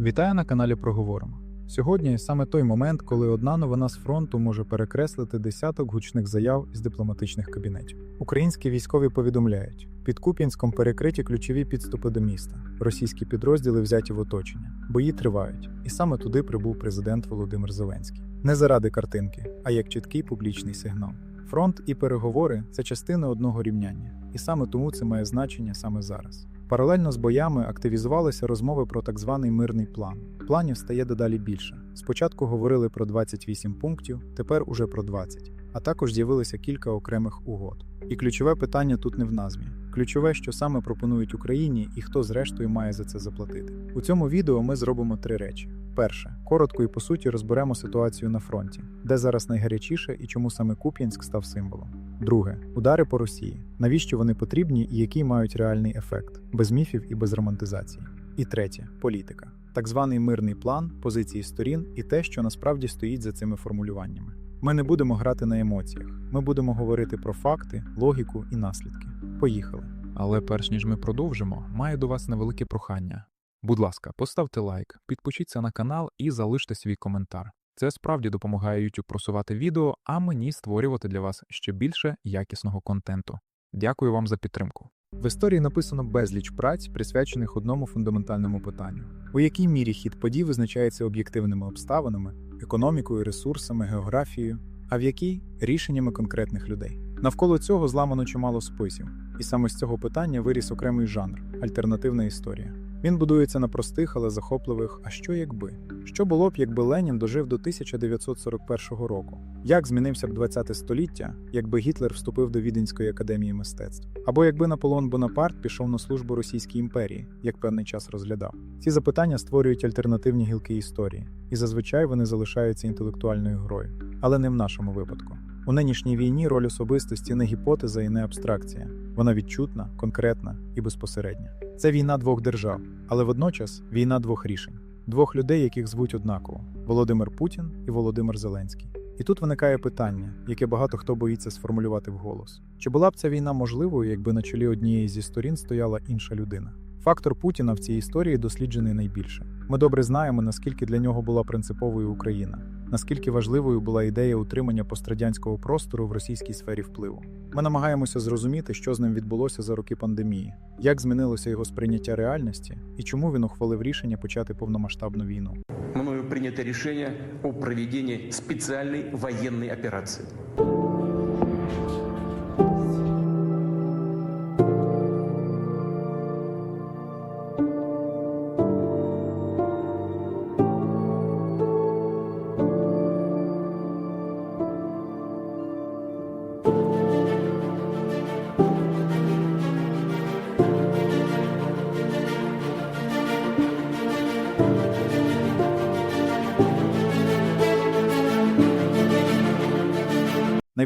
Вітаю на каналі Проговоримо. Сьогодні саме той момент, коли одна новина з фронту може перекреслити десяток гучних заяв із дипломатичних кабінетів. Українські військові повідомляють: під Куп'янськом перекриті ключові підступи до міста. Російські підрозділи взяті в оточення. Бої тривають, і саме туди прибув президент Володимир Зеленський. Не заради картинки, а як чіткий публічний сигнал. Фронт і переговори це частини одного рівняння, і саме тому це має значення саме зараз. Паралельно з боями активізувалися розмови про так званий мирний план. Планів стає дедалі більше. Спочатку говорили про 28 пунктів, тепер уже про 20. А також з'явилося кілька окремих угод. І ключове питання тут не в назві. Ключове, що саме пропонують Україні і хто зрештою має за це заплатити. У цьому відео ми зробимо три речі. Перше, коротко і по суті розберемо ситуацію на фронті, де зараз найгарячіше і чому саме Куп'янськ став символом. Друге, удари по Росії. Навіщо вони потрібні і який мають реальний ефект, без міфів і без романтизації. І третє політика, так званий мирний план, позиції сторін і те, що насправді стоїть за цими формулюваннями. Ми не будемо грати на емоціях, ми будемо говорити про факти, логіку і наслідки. Поїхали. Але перш ніж ми продовжимо, маю до вас невелике прохання. Будь ласка, поставте лайк, підпишіться на канал і залиште свій коментар. Це справді допомагає YouTube просувати відео, а мені створювати для вас ще більше якісного контенту. Дякую вам за підтримку. В історії написано безліч праць, присвячених одному фундаментальному питанню: у якій мірі хід подій визначається об'єктивними обставинами, економікою, ресурсами, географією, а в якій рішеннями конкретних людей. Навколо цього зламано чимало списів, і саме з цього питання виріс окремий жанр альтернативна історія. Він будується на простих, але захопливих. А що якби? Що було б, якби Ленін дожив до 1941 року? Як змінився б 20 століття, якби Гітлер вступив до Віденської академії мистецтв? Або якби Наполеон Бонапарт пішов на службу Російській імперії, як певний час розглядав? Ці запитання створюють альтернативні гілки історії, і зазвичай вони залишаються інтелектуальною грою, але не в нашому випадку. У нинішній війні роль особистості не гіпотеза і не абстракція. Вона відчутна, конкретна і безпосередня. Це війна двох держав, але водночас війна двох рішень, двох людей, яких звуть однаково: Володимир Путін і Володимир Зеленський. І тут виникає питання, яке багато хто боїться сформулювати вголос: чи була б ця війна можливою, якби на чолі однієї зі сторін стояла інша людина? Фактор Путіна в цій історії досліджений найбільше. Ми добре знаємо, наскільки для нього була принциповою Україна, наскільки важливою була ідея утримання пострадянського простору в російській сфері впливу. Ми намагаємося зрозуміти, що з ним відбулося за роки пандемії, як змінилося його сприйняття реальності і чому він ухвалив рішення почати повномасштабну війну. мною принято решение о проведении специальной военной операции.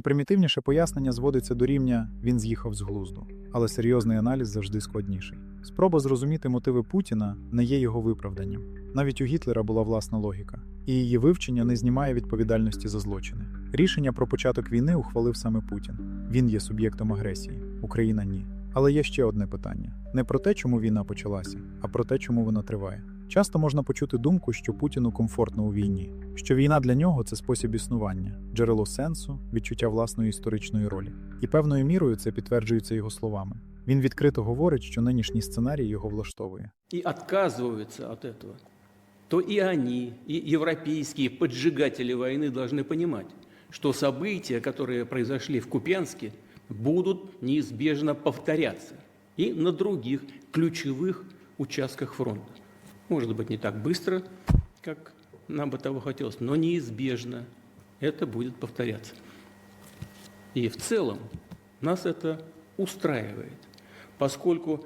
Найпримітивніше пояснення зводиться до рівня він з'їхав з глузду, але серйозний аналіз завжди складніший. Спроба зрозуміти мотиви Путіна не є його виправданням. Навіть у Гітлера була власна логіка, і її вивчення не знімає відповідальності за злочини. Рішення про початок війни ухвалив саме Путін. Він є суб'єктом агресії, Україна ні. Але є ще одне питання: не про те, чому війна почалася, а про те, чому вона триває. Часто можна почути думку, що Путіну комфортно у війні, що війна для нього це спосіб існування, джерело сенсу, відчуття власної історичної ролі. І певною мірою це підтверджується його словами. Він відкрито говорить, що нинішній сценарій його влаштовує. и отказываются от этого, то и они, и европейские поджигатели войны должны понимать, что события, которые произошли в Купянске, будут неизбежно повторяться и на других ключевых участках фронта. Может быть, не так быстро, как нам бы того хотелось, но неизбежно это будет повторяться. И в целом нас это устраивает, поскольку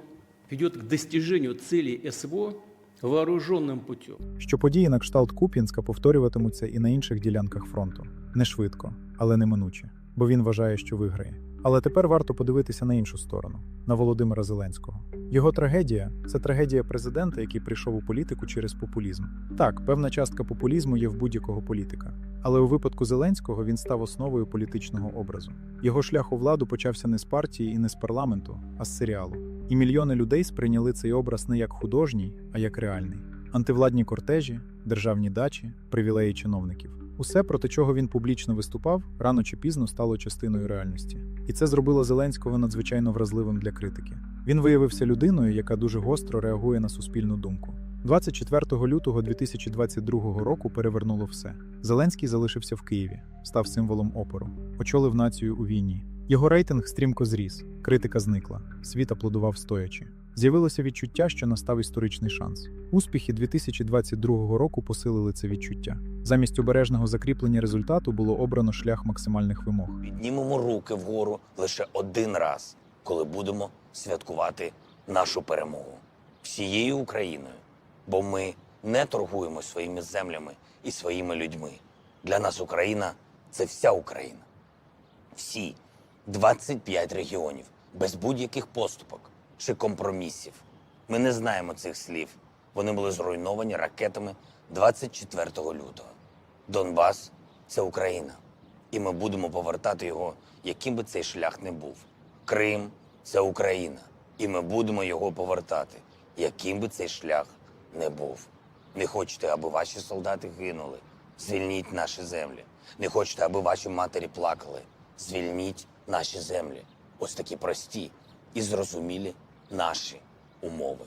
ведет к достижению целей СВО вооруженным путем. Що події на кшталт Куп'янська повторюватимуться і на інших ділянках фронту не швидко, але неминуче, бо він вважає, що виграє. Але тепер варто подивитися на іншу сторону на Володимира Зеленського. Його трагедія це трагедія президента, який прийшов у політику через популізм. Так, певна частка популізму є в будь-якого політика. Але у випадку Зеленського він став основою політичного образу. Його шлях у владу почався не з партії і не з парламенту, а з серіалу. і мільйони людей сприйняли цей образ не як художній, а як реальний. Антивладні кортежі, державні дачі, привілеї чиновників. Усе, проти чого він публічно виступав, рано чи пізно стало частиною реальності. І це зробило Зеленського надзвичайно вразливим для критики. Він виявився людиною, яка дуже гостро реагує на суспільну думку. 24 лютого 2022 року перевернуло все. Зеленський залишився в Києві, став символом опору, очолив націю у війні. Його рейтинг стрімко зріс, критика зникла, світ аплодував стоячи. З'явилося відчуття, що настав історичний шанс. Успіхи 2022 року посилили це відчуття. Замість обережного закріплення результату було обрано шлях максимальних вимог. Піднімемо руки вгору лише один раз, коли будемо святкувати нашу перемогу всією Україною. Бо ми не торгуємо своїми землями і своїми людьми. Для нас Україна це вся Україна. Всі 25 регіонів без будь-яких поступок чи компромісів. Ми не знаємо цих слів. Вони були зруйновані ракетами 24 лютого. Донбас це Україна, і ми будемо повертати його, яким би цей шлях не був. Крим це Україна, і ми будемо його повертати, яким би цей шлях не був. Не хочете, аби ваші солдати гинули. Звільніть наші землі. Не хочете, аби ваші матері плакали. Звільніть наші землі. Ось такі прості і зрозумілі наші умови.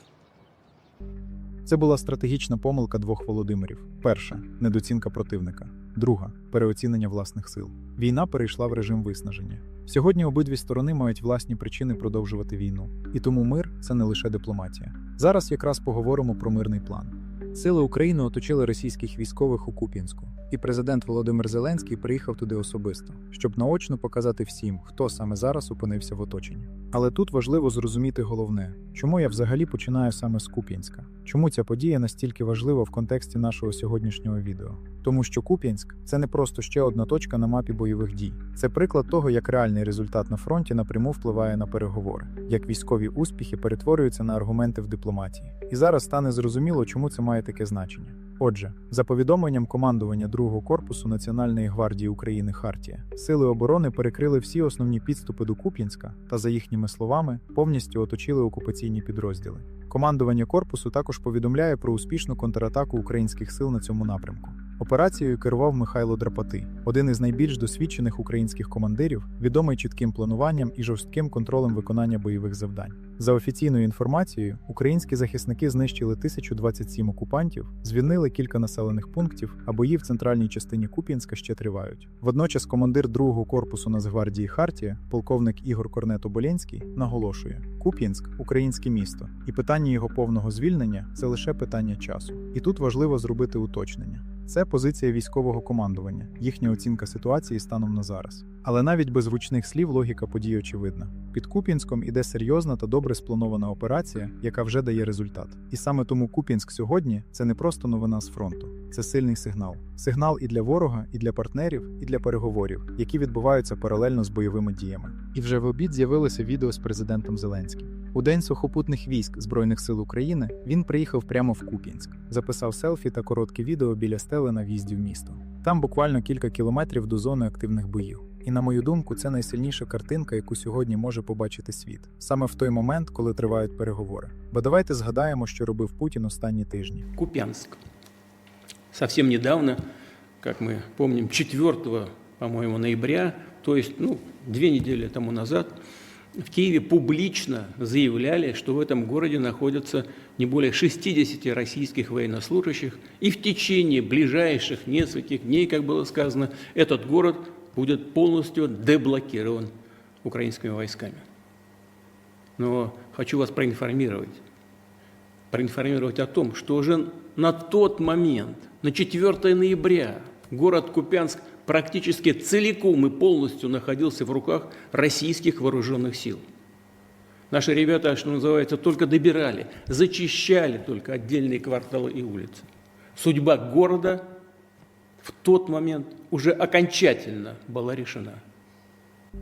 Це була стратегічна помилка двох Володимирів: перша недоцінка противника, друга переоцінення власних сил. Війна перейшла в режим виснаження. Сьогодні обидві сторони мають власні причини продовжувати війну, і тому мир це не лише дипломатія. Зараз якраз поговоримо про мирний план. Сили України оточили російських військових у Куп'янську, і президент Володимир Зеленський приїхав туди особисто, щоб наочно показати всім, хто саме зараз опинився в оточенні. Але тут важливо зрозуміти головне, чому я взагалі починаю саме з Куп'янська. Чому ця подія настільки важлива в контексті нашого сьогоднішнього відео? Тому що Куп'янськ це не просто ще одна точка на мапі бойових дій. Це приклад того, як реальний результат на фронті напряму впливає на переговори, як військові успіхи перетворюються на аргументи в дипломатії. І зараз стане зрозуміло, чому це має таке значення. Отже, за повідомленням командування 2-го корпусу Національної гвардії України Хартія, сили оборони перекрили всі основні підступи до Куп'янська та, за їхніми словами, повністю оточили окупаційні підрозділи. Командування корпусу також повідомляє про успішну контратаку українських сил на цьому напрямку. Операцією керував Михайло Драпати, один із найбільш досвідчених українських командирів, відомий чітким плануванням і жорстким контролем виконання бойових завдань. За офіційною інформацією, українські захисники знищили 1027 окупантів, звільнили кілька населених пунктів, а бої в центральній частині Куп'янська ще тривають. Водночас командир 2-го корпусу Нацгвардії Хартія, полковник Ігор Корнето Болєнський, наголошує: Куп'янськ українське місто, і питання його повного звільнення це лише питання часу. І тут важливо зробити уточнення. Це позиція військового командування, їхня оцінка ситуації станом на зараз. Але навіть без ручних слів логіка подій очевидна. Під Куп'янськом іде серйозна та добре спланована операція, яка вже дає результат. І саме тому Куп'янськ сьогодні це не просто новина з фронту, це сильний сигнал. Сигнал і для ворога, і для партнерів, і для переговорів, які відбуваються паралельно з бойовими діями. І вже в обід з'явилося відео з президентом Зеленським. У день сухопутних військ Збройних сил України він приїхав прямо в Куп'янськ, записав селфі та коротке відео біля стели на в'їзді в місто. Там буквально кілька кілометрів до зони активних боїв. І на мою думку, це найсильніша картинка, яку сьогодні може побачити світ, саме в той момент, коли тривають переговори. Бо давайте згадаємо, що робив Путін останні тижні. Купянск. Совсем недавно, как мы помним, 4, по-моему, ноября, то есть ну, две недели тому назад, в Киеве публично заявляли, что в этом городе находятся не более 60 российских военнослужащих, и в течение ближайших нескольких дней, как было сказано, этот город будет полностью деблокирован украинскими войсками. Но хочу вас проинформировать, проинформировать о том, что уже на тот момент, на 4 ноября, город Купянск практически целиком и полностью находился в руках российских вооруженных сил. Наши ребята, что называется, только добирали, зачищали только отдельные кварталы и улицы. Судьба города в тот момент уже окончательно была решена.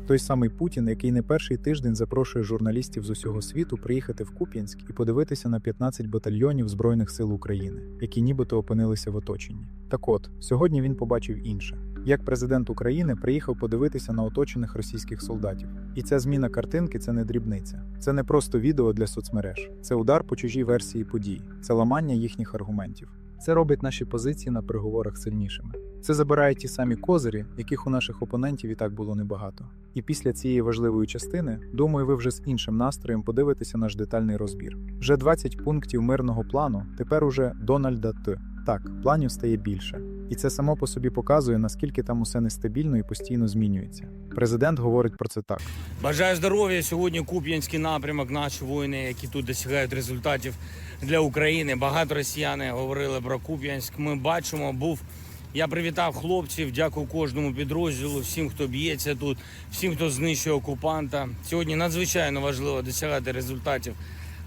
Той самий Путін, який не перший тиждень запрошує журналістів з усього світу приїхати в Куп'янськ і подивитися на 15 батальйонів Збройних сил України, які нібито опинилися в оточенні. Так от, сьогодні він побачив інше. Як президент України приїхав подивитися на оточених російських солдатів. І ця зміна картинки це не дрібниця. Це не просто відео для соцмереж, це удар по чужій версії подій, це ламання їхніх аргументів. Це робить наші позиції на переговорах сильнішими. Це забирає ті самі козирі, яких у наших опонентів і так було небагато. І після цієї важливої частини, думаю, ви вже з іншим настроєм подивитеся наш детальний розбір. Вже 20 пунктів мирного плану, тепер уже Дональда Т. Так, планів стає більше. І це само по собі показує, наскільки там усе нестабільно і постійно змінюється. Президент говорить про це так. Бажаю здоров'я. Сьогодні Куп'янський напрямок, наші воїни, які тут досягають результатів для України. Багато росіяни говорили про Куп'янськ. Ми бачимо, був. Я привітав хлопців, дякую кожному підрозділу, всім, хто б'ється тут, всім, хто знищує окупанта. Сьогодні надзвичайно важливо досягати результатів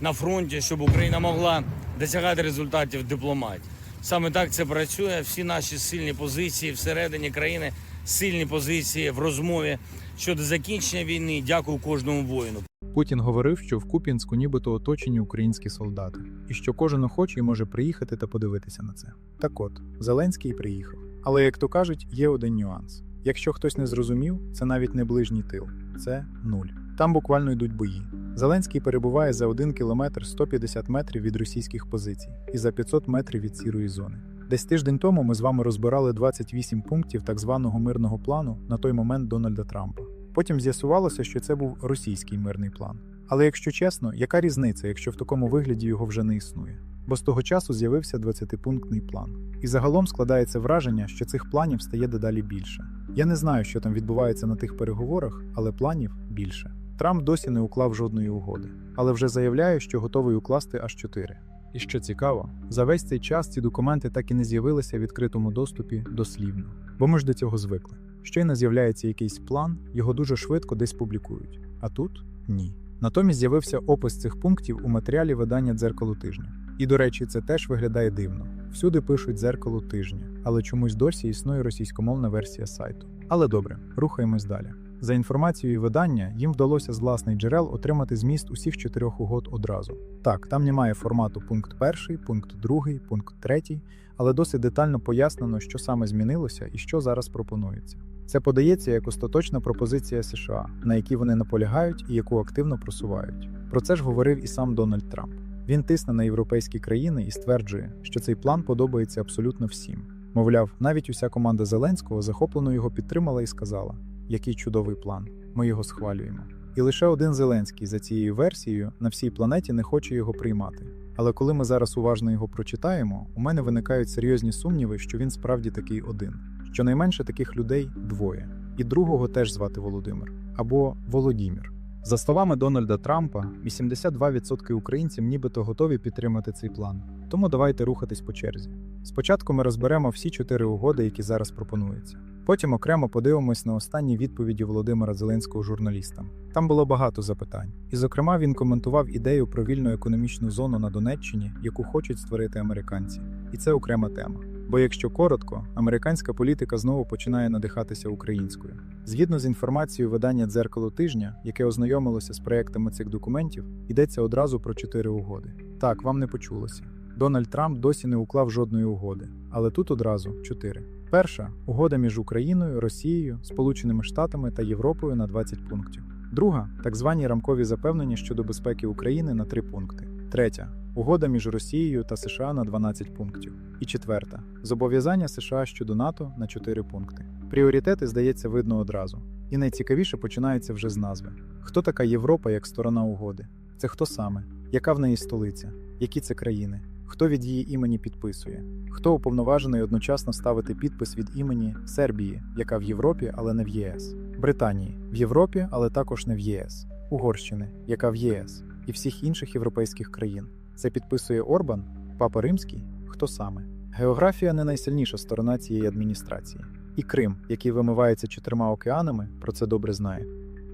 на фронті, щоб Україна могла досягати результатів дипломатії. Саме так це працює. Всі наші сильні позиції всередині країни, сильні позиції в розмові щодо закінчення війни. Дякую кожному воїну. Путін говорив, що в Куп'янську нібито оточені українські солдати, і що кожен охочий може приїхати та подивитися на це. Так от, Зеленський приїхав. Але, як то кажуть, є один нюанс. Якщо хтось не зрозумів, це навіть не ближній тил, це нуль. Там буквально йдуть бої. Зеленський перебуває за 1 кілометр 150 метрів від російських позицій і за 500 метрів від сірої зони. Десь тиждень тому ми з вами розбирали 28 пунктів так званого мирного плану на той момент Дональда Трампа. Потім з'ясувалося, що це був російський мирний план. Але якщо чесно, яка різниця, якщо в такому вигляді його вже не існує? Бо з того часу з'явився 20-пунктний план. І загалом складається враження, що цих планів стає дедалі більше. Я не знаю, що там відбувається на тих переговорах, але планів більше. Трамп досі не уклав жодної угоди, але вже заявляє, що готовий укласти аж чотири. І що цікаво, за весь цей час ці документи так і не з'явилися в відкритому доступі дослівно, бо ми ж до цього звикли. Щойно з'являється якийсь план, його дуже швидко десь публікують. А тут ні. Натомість з'явився опис цих пунктів у матеріалі видання дзеркало тижня. І, до речі, це теж виглядає дивно. Всюди пишуть дзеркало тижня, але чомусь досі існує російськомовна версія сайту. Але добре, рухаємось далі. За інформацією видання, їм вдалося з власних джерел отримати зміст усіх чотирьох угод одразу. Так, там немає формату пункт перший, пункт другий, пункт третій, але досить детально пояснено, що саме змінилося і що зараз пропонується. Це подається як остаточна пропозиція США, на якій вони наполягають і яку активно просувають. Про це ж говорив і сам Дональд Трамп. Він тисне на європейські країни і стверджує, що цей план подобається абсолютно всім. Мовляв, навіть уся команда Зеленського захоплено його підтримала і сказала: який чудовий план, ми його схвалюємо. І лише один Зеленський за цією версією на всій планеті не хоче його приймати. Але коли ми зараз уважно його прочитаємо, у мене виникають серйозні сумніви, що він справді такий один. Щонайменше таких людей двоє, і другого теж звати Володимир або Володімір. За словами Дональда Трампа, 82% українців нібито готові підтримати цей план. Тому давайте рухатись по черзі. Спочатку ми розберемо всі чотири угоди, які зараз пропонуються. Потім окремо подивимось на останні відповіді Володимира Зеленського журналістам. Там було багато запитань, і, зокрема, він коментував ідею про вільну економічну зону на Донеччині, яку хочуть створити американці. І це окрема тема. Бо, якщо коротко, американська політика знову починає надихатися українською. Згідно з інформацією видання дзеркало тижня, яке ознайомилося з проектами цих документів, йдеться одразу про чотири угоди. Так, вам не почулося. Дональд Трамп досі не уклав жодної угоди, але тут одразу чотири. Перша угода між Україною, Росією, Сполученими Штатами та Європою на 20 пунктів. Друга так звані рамкові запевнення щодо безпеки України на 3 пункти. Третя угода між Росією та США на 12 пунктів. І четверта зобов'язання США щодо НАТО на 4 пункти. Пріоритети, здається, видно одразу. І найцікавіше починається вже з назви: хто така Європа як сторона угоди? Це хто саме? Яка в неї столиця? Які це країни? Хто від її імені підписує? Хто уповноважений одночасно ставити підпис від імені Сербії, яка в Європі, але не в ЄС, Британії в Європі, але також не в ЄС, Угорщини, яка в ЄС, і всіх інших європейських країн. Це підписує Орбан, Папа Римський? Хто саме? Географія не найсильніша сторона цієї адміністрації. І Крим, який вимивається чотирма океанами, про це добре знає.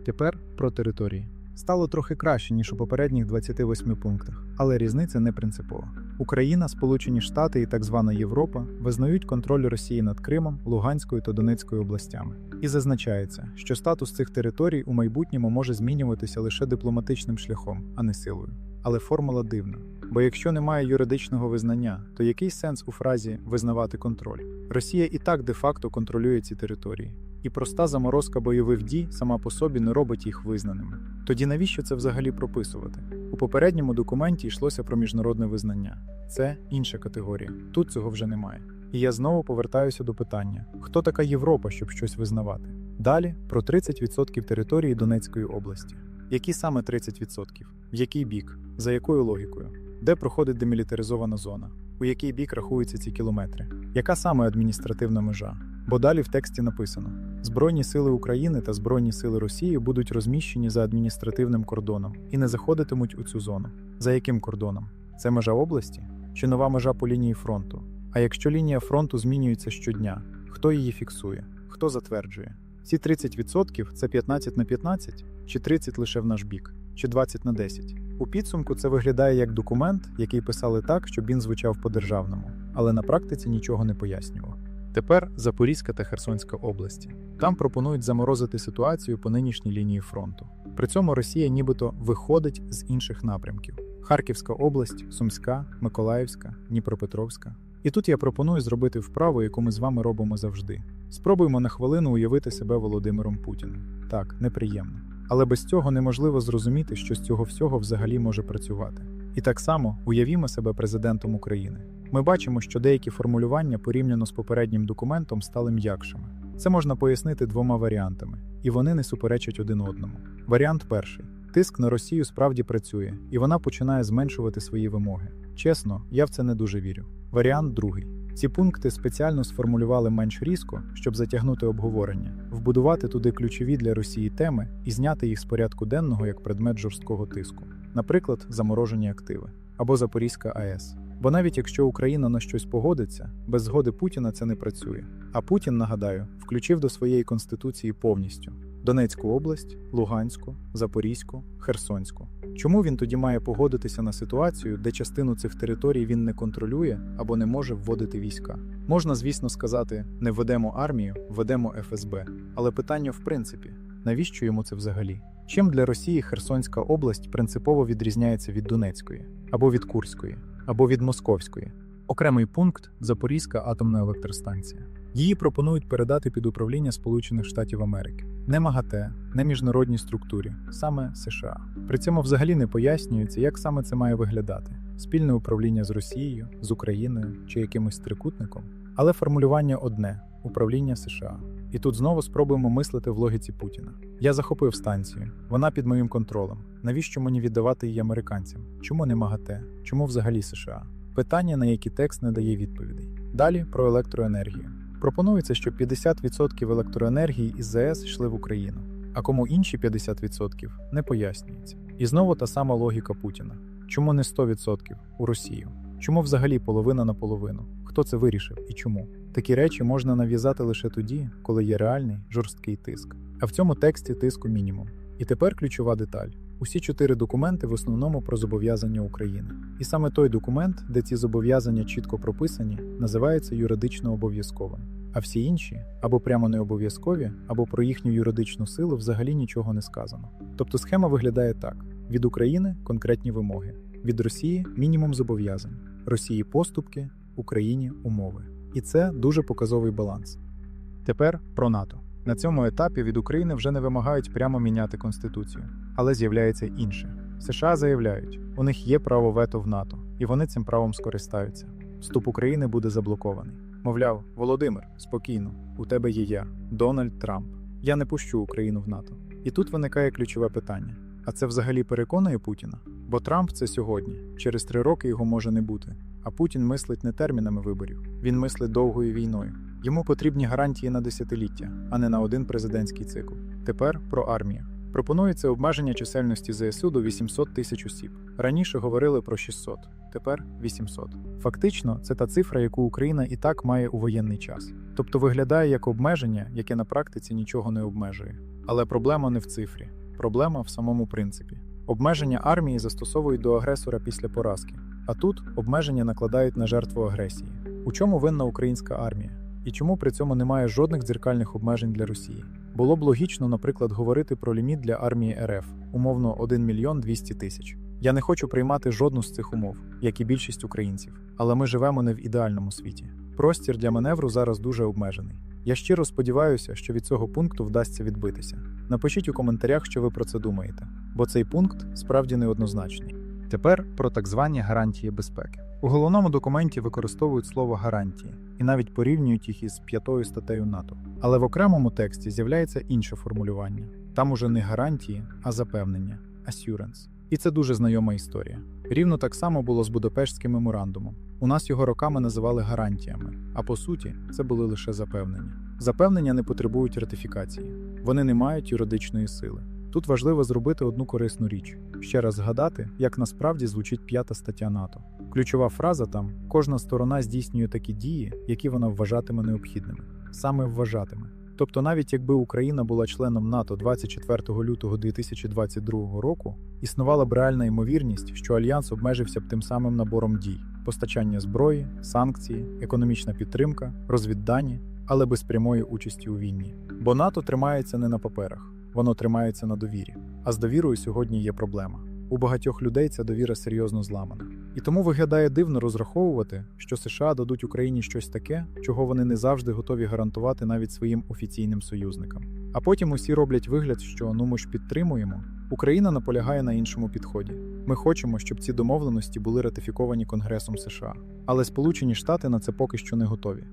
Тепер про території. Стало трохи краще, ніж у попередніх 28 пунктах, але різниця не принципова. Україна, Сполучені Штати і так звана Європа визнають контроль Росії над Кримом, Луганською та Донецькою областями. І зазначається, що статус цих територій у майбутньому може змінюватися лише дипломатичним шляхом, а не силою. Але формула дивна. Бо якщо немає юридичного визнання, то який сенс у фразі визнавати контроль? Росія і так де-факто контролює ці території. І проста заморозка бойових дій сама по собі не робить їх визнаними. Тоді навіщо це взагалі прописувати? У попередньому документі йшлося про міжнародне визнання. Це інша категорія. Тут цього вже немає. І я знову повертаюся до питання: хто така Європа, щоб щось визнавати? Далі про 30% території Донецької області. Які саме 30%? В який бік? За якою логікою? Де проходить демілітаризована зона? У який бік рахуються ці кілометри? Яка саме адміністративна межа? Бо далі в тексті написано: Збройні сили України та Збройні сили Росії будуть розміщені за адміністративним кордоном і не заходитимуть у цю зону. За яким кордоном? Це межа області чи нова межа по лінії фронту? А якщо лінія фронту змінюється щодня, хто її фіксує? Хто затверджує? Ці 30% це 15 на 15, чи 30 лише в наш бік, чи 20 на 10? У підсумку це виглядає як документ, який писали так, щоб він звучав по-державному, але на практиці нічого не пояснював. Тепер Запорізька та Херсонська області. Там пропонують заморозити ситуацію по нинішній лінії фронту. При цьому Росія нібито виходить з інших напрямків: Харківська область, Сумська, Миколаївська, Дніпропетровська. І тут я пропоную зробити вправу, яку ми з вами робимо завжди. Спробуймо на хвилину уявити себе Володимиром Путіним. Так, неприємно. Але без цього неможливо зрозуміти, що з цього всього взагалі може працювати. І так само уявімо себе президентом України. Ми бачимо, що деякі формулювання порівняно з попереднім документом стали м'якшими. Це можна пояснити двома варіантами, і вони не суперечать один одному. Варіант перший: тиск на Росію справді працює, і вона починає зменшувати свої вимоги. Чесно, я в це не дуже вірю. Варіант другий. Ці пункти спеціально сформулювали менш різко, щоб затягнути обговорення, вбудувати туди ключові для Росії теми і зняти їх з порядку денного як предмет жорсткого тиску, наприклад, заморожені активи або Запорізька АЕС. Бо навіть якщо Україна на щось погодиться, без згоди Путіна це не працює. А Путін, нагадаю, включив до своєї конституції повністю Донецьку область, Луганську, Запорізьку, Херсонську. Чому він тоді має погодитися на ситуацію, де частину цих територій він не контролює або не може вводити війська? Можна, звісно, сказати, не ведемо армію, ведемо ФСБ. Але питання в принципі, навіщо йому це взагалі? Чим для Росії Херсонська область принципово відрізняється від Донецької або від Курської? або від Московської. Окремий пункт Запорізька атомна електростанція. Її пропонують передати під управління Сполучених Штатів Америки, не МАГАТЕ, не міжнародній структурі, саме США. При цьому взагалі не пояснюється, як саме це має виглядати: спільне управління з Росією, з Україною чи якимось трикутником. Але формулювання одне управління США. І тут знову спробуємо мислити в логіці Путіна. Я захопив станцію, вона під моїм контролем. Навіщо мені віддавати її американцям? Чому не МАГАТЕ? Чому взагалі США? Питання, на які текст не дає відповідей. Далі про електроенергію. Пропонується, щоб 50% електроенергії із ЗАЕС йшли в Україну, а кому інші 50% не пояснюється. І знову та сама логіка Путіна. Чому не 100% у Росію? Чому взагалі половина на половину? Хто це вирішив і чому? Такі речі можна нав'язати лише тоді, коли є реальний жорсткий тиск. А в цьому тексті тиску мінімум. І тепер ключова деталь: усі чотири документи в основному про зобов'язання України. І саме той документ, де ці зобов'язання чітко прописані, називається юридично обов'язковим. А всі інші або прямо не обов'язкові, або про їхню юридичну силу взагалі нічого не сказано. Тобто схема виглядає так: від України конкретні вимоги, від Росії мінімум зобов'язань, Росії поступки, Україні умови. І це дуже показовий баланс. Тепер про НАТО. На цьому етапі від України вже не вимагають прямо міняти конституцію, але з'являється інше. США заявляють, у них є право вето в НАТО, і вони цим правом скористаються. Вступ України буде заблокований. Мовляв, Володимир, спокійно, у тебе є я, Дональд Трамп. Я не пущу Україну в НАТО. І тут виникає ключове питання: а це взагалі переконує Путіна? Бо Трамп це сьогодні, через три роки його може не бути. А Путін мислить не термінами виборів, він мислить довгою війною. Йому потрібні гарантії на десятиліття, а не на один президентський цикл. Тепер про армію. Пропонується обмеження чисельності ЗСУ до 800 тисяч осіб. Раніше говорили про 600, тепер 800. Фактично, це та цифра, яку Україна і так має у воєнний час. Тобто виглядає як обмеження, яке на практиці нічого не обмежує. Але проблема не в цифрі, проблема в самому принципі. Обмеження армії застосовують до агресора після поразки. А тут обмеження накладають на жертву агресії. У чому винна українська армія? І чому при цьому немає жодних дзеркальних обмежень для Росії? Було б логічно, наприклад, говорити про ліміт для армії РФ, умовно 1 мільйон 200 тисяч. Я не хочу приймати жодну з цих умов, як і більшість українців, але ми живемо не в ідеальному світі. Простір для маневру зараз дуже обмежений. Я щиро сподіваюся, що від цього пункту вдасться відбитися. Напишіть у коментарях, що ви про це думаєте, бо цей пункт справді неоднозначний. Тепер про так звані гарантії безпеки. У головному документі використовують слово гарантії і навіть порівнюють їх із п'ятою статтею НАТО. Але в окремому тексті з'являється інше формулювання. Там уже не гарантії, а запевнення assurance. І це дуже знайома історія. Рівно так само було з Будапештським меморандумом. У нас його роками називали гарантіями, а по суті, це були лише запевнення. Запевнення не потребують ратифікації, вони не мають юридичної сили. Тут важливо зробити одну корисну річ ще раз згадати, як насправді звучить п'ята стаття НАТО. Ключова фраза там: кожна сторона здійснює такі дії, які вона вважатиме необхідними, саме вважатиме. Тобто, навіть якби Україна була членом НАТО 24 лютого 2022 року, існувала б реальна ймовірність, що альянс обмежився б тим самим набором дій: постачання зброї, санкції, економічна підтримка, розвіддані, але без прямої участі у війні. Бо НАТО тримається не на паперах, воно тримається на довірі. А з довірою сьогодні є проблема. У багатьох людей ця довіра серйозно зламана. І тому виглядає дивно розраховувати, що США дадуть Україні щось таке, чого вони не завжди готові гарантувати навіть своїм офіційним союзникам. А потім усі роблять вигляд, що ну ми ж підтримуємо. Україна наполягає на іншому підході. Ми хочемо, щоб ці домовленості були ратифіковані Конгресом США, але Сполучені Штати на це поки що не готові.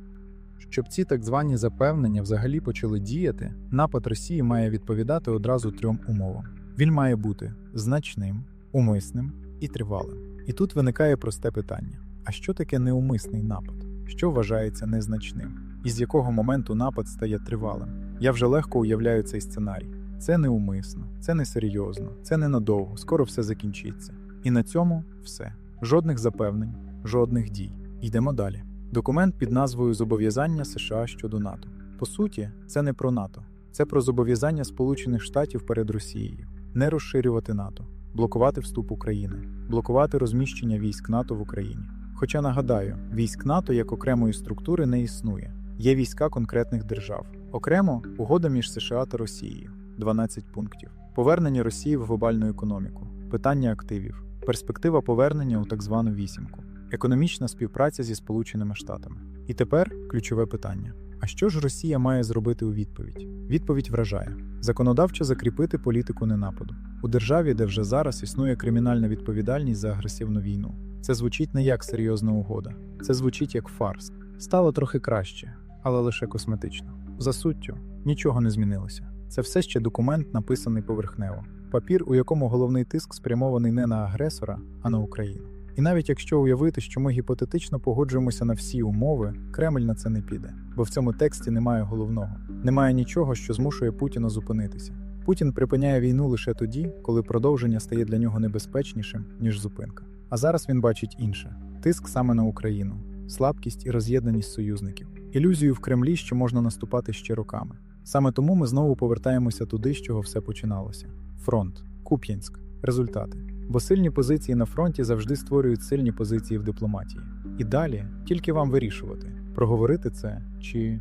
Щоб ці так звані запевнення взагалі почали діяти, напад Росії має відповідати одразу трьом умовам. Він має бути значним, умисним і тривалим. І тут виникає просте питання: а що таке неумисний напад? Що вважається незначним? І з якого моменту напад стає тривалим? Я вже легко уявляю цей сценарій. Це неумисно, це несерйозно, це ненадовго, скоро все закінчиться. І на цьому все. Жодних запевнень, жодних дій. Йдемо далі. Документ під назвою Зобов'язання США щодо НАТО. По суті, це не про НАТО, це про зобов'язання Сполучених Штатів перед Росією, не розширювати НАТО, блокувати вступ України, блокувати розміщення військ НАТО в Україні. Хоча нагадаю, військ НАТО як окремої структури не існує, є війська конкретних держав. Окремо угода між США та Росією. 12 пунктів, повернення Росії в глобальну економіку, питання активів, перспектива повернення у так звану вісімку, економічна співпраця зі Сполученими Штатами. І тепер ключове питання: а що ж Росія має зробити у відповідь? Відповідь вражає: законодавчо закріпити політику ненападу у державі, де вже зараз існує кримінальна відповідальність за агресивну війну. Це звучить не як серйозна угода, це звучить як фарс. Стало трохи краще, але лише косметично. За суттю нічого не змінилося. Це все ще документ, написаний поверхнево. Папір, у якому головний тиск спрямований не на агресора, а на Україну. І навіть якщо уявити, що ми гіпотетично погоджуємося на всі умови, Кремль на це не піде, бо в цьому тексті немає головного, немає нічого, що змушує Путіна зупинитися. Путін припиняє війну лише тоді, коли продовження стає для нього небезпечнішим, ніж зупинка. А зараз він бачить інше: тиск саме на Україну, слабкість і роз'єднаність союзників, ілюзію в Кремлі, що можна наступати ще роками. Саме тому ми знову повертаємося туди, з чого все починалося: фронт, Куп'янськ, результати. Бо сильні позиції на фронті завжди створюють сильні позиції в дипломатії. І далі тільки вам вирішувати, проговорити це чи